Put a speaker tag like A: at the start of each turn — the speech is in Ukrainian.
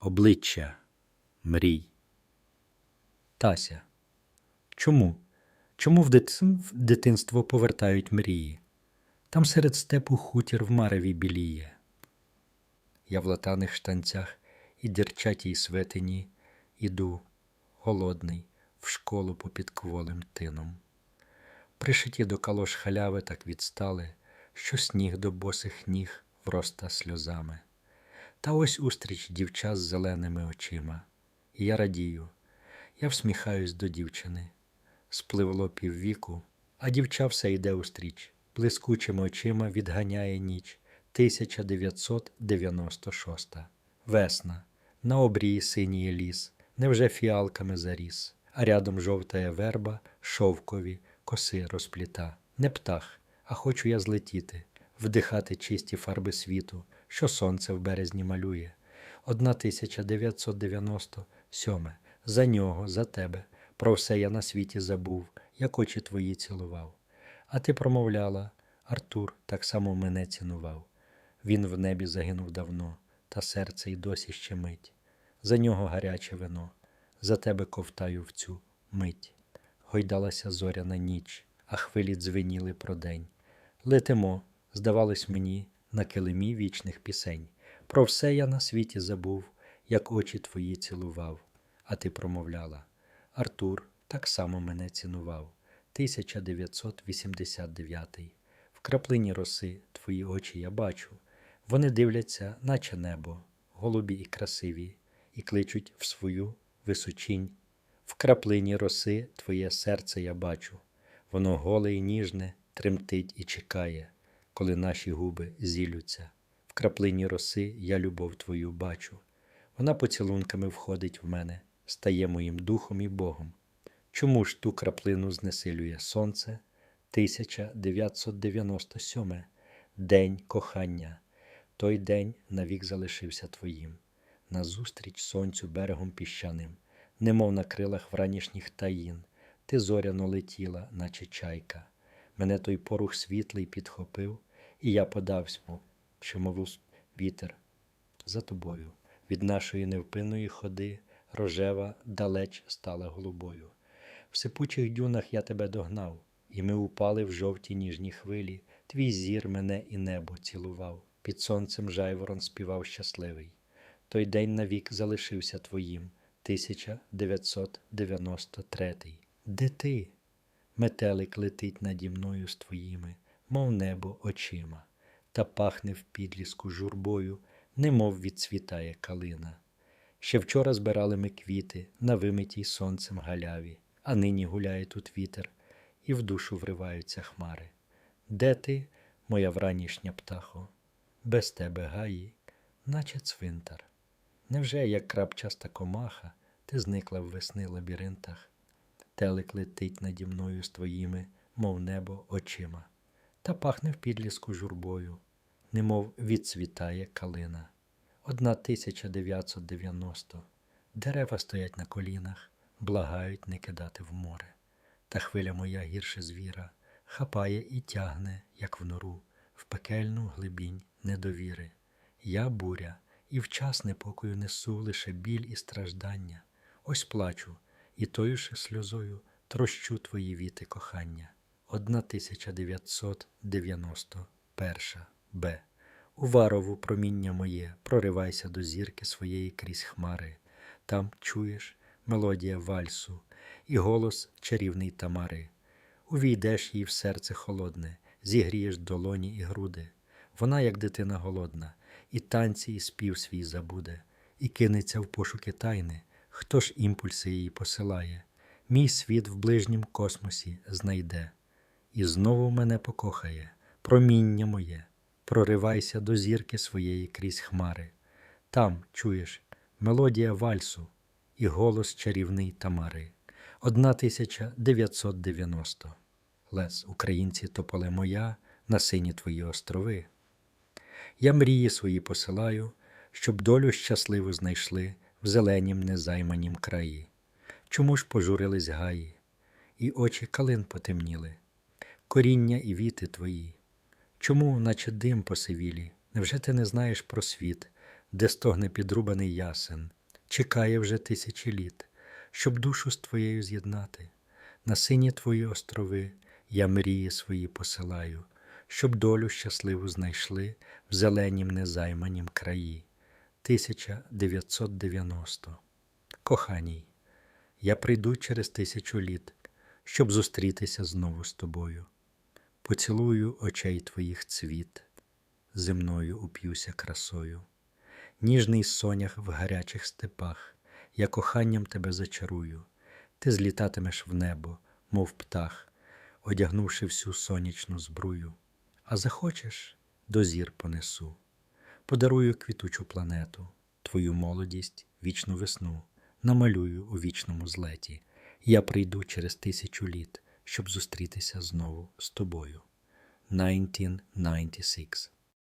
A: Обличчя мрій. Тася. Чому? Чому в, дит... в дитинство повертають мрії? Там серед степу хутір в мареві біліє. Я в латаних штанцях і дірчатій светині іду, голодний, в школу попід кволим тином. Пришиті до калош халяви так відстали, що сніг до босих ніг вроста сльозами. Та ось устріч дівча з зеленими очима. І я радію, я всміхаюсь до дівчини. Спливло піввіку, а дівча все йде устріч, блискучими очима відганяє ніч. 1996. Весна. На обрії синіє ліс, невже фіалками заріс, а рядом жовтає верба, шовкові, коси розпліта. Не птах, а хочу я злетіти, вдихати чисті фарби світу, що сонце в березні малює. 1997. За нього, за тебе, про все я на світі забув, як очі твої цілував. А ти промовляла, Артур так само мене цінував. Він в небі загинув давно, та серце й досі щемить. За нього гаряче вино, за тебе ковтаю в цю мить. Гойдалася зоряна ніч, а хвилі дзвеніли про день. Летимо, здавалось мені, на килимі вічних пісень. Про все я на світі забув, як очі твої цілував, а ти промовляла. Артур так само мене цінував. 1989. В краплині роси твої очі я бачу. Вони дивляться, наче небо, голубі і красиві, і кличуть в свою височінь. В краплині роси твоє серце я бачу. Воно голе і ніжне, тремтить і чекає, коли наші губи зілються. В краплині роси я любов твою бачу. Вона поцілунками входить в мене, стає моїм духом і Богом. Чому ж ту краплину знесилює сонце? 1997. День кохання. Той день навік залишився твоїм. Назустріч сонцю берегом піщаним, немов на крилах вранішніх таїн, ти зоряно летіла, наче чайка. Мене той порух світлий підхопив, і я подався, що мову вітер за тобою. Від нашої невпинної ходи рожева далеч стала голубою. В сипучих дюнах я тебе догнав, і ми упали в жовті ніжні хвилі. Твій зір мене і небо цілував. Під сонцем жайворон співав щасливий. Той день навік залишився твоїм, 1993. Де ти? Метелик летить наді мною з твоїми, мов небо очима, та пахне в підліску журбою, немов відцвітає калина. Ще вчора збирали ми квіти на вимитій сонцем галяві, а нині гуляє тут вітер, і в душу вриваються хмари. Де ти, моя вранішня птахо? Без тебе гаї, наче цвинтар. Невже, як крапчаста комаха, ти зникла в весни лабіринтах? Телек летить наді мною з твоїми, мов небо, очима, та пахне в підліску журбою, немов відцвітає калина. Одна 1990. Дерева стоять на колінах, благають не кидати в море. Та хвиля моя гірше звіра, хапає і тягне, як в нору, в пекельну глибінь недовіри. Я буря, і в час непокою несу лише біль і страждання. Ось плачу, і тою ж сльозою трощу твої віти кохання. 1991 Б. Уварову проміння моє, проривайся до зірки своєї крізь хмари. Там чуєш мелодія вальсу і голос чарівний Тамари. Увійдеш їй в серце холодне, зігрієш долоні і груди. Вона, як дитина голодна, і танці, і спів свій забуде, і кинеться в пошуки тайни, хто ж імпульси її посилає, мій світ в ближнім космосі знайде, і знову мене покохає, проміння моє, проривайся до зірки своєї крізь хмари. Там, чуєш, мелодія вальсу і голос чарівний Тамари. 1990 Лес, українці, тополе моя, на сині твої острови. Я мрії свої посилаю, щоб долю щасливу знайшли в зеленім незайманім краї. Чому ж пожурились гаї, і очі калин потемніли, коріння і віти твої? Чому, наче дим посивілі, невже ти не знаєш про світ, де стогне підрубаний ясен, чекає вже тисячі літ, щоб душу з твоєю з'єднати. На сині твої острови я мрії свої посилаю, щоб долю щасливу знайшли в зеленім незайманім краї. 1990 Коханій, я прийду через тисячу літ, щоб зустрітися знову з тобою. Поцілую очей твоїх цвіт, земною уп'юся красою. Ніжний сонях в гарячих степах, я коханням тебе зачарую, ти злітатимеш в небо, мов птах, одягнувши всю сонячну збрую, а захочеш до зір понесу, подарую квітучу планету, твою молодість, вічну весну, намалюю у вічному злеті. Я прийду через тисячу літ, щоб зустрітися знову з тобою. 1996